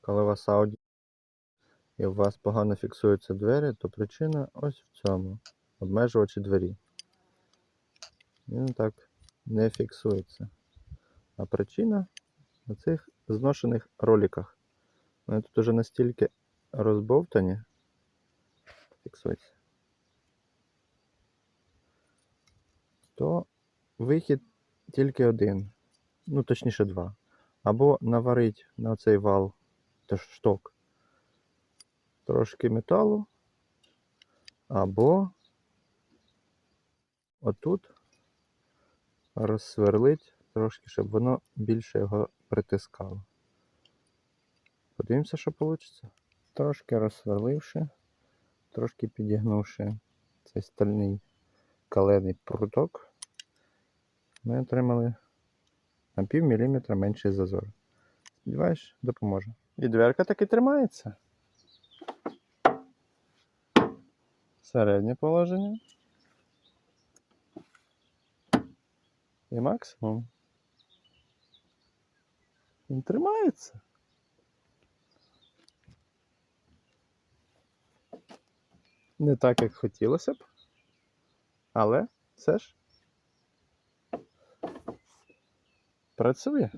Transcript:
Коли у вас Audi і у вас погано фіксуються двері, то причина ось в цьому. Обмежувачі двері. Він так не фіксується. А причина на цих зношених роликах. Вони тут уже настільки розбовтані. Фіксується. То вихід тільки один. Ну, точніше, два. Або наварить на цей вал теж шток трошки металу, або отут розсверлить трошки, щоб воно більше його притискало. Подивимося, що вийде. Трошки розсверливши, трошки підігнувши цей стальний калений пруток, ми отримали на пів міліметра менший зазор. Сподіваюсь, допоможе. І дверка таки тримається. Середнє положення. І максимум. Він тримається. Не так, як хотілося б, але все ж працює.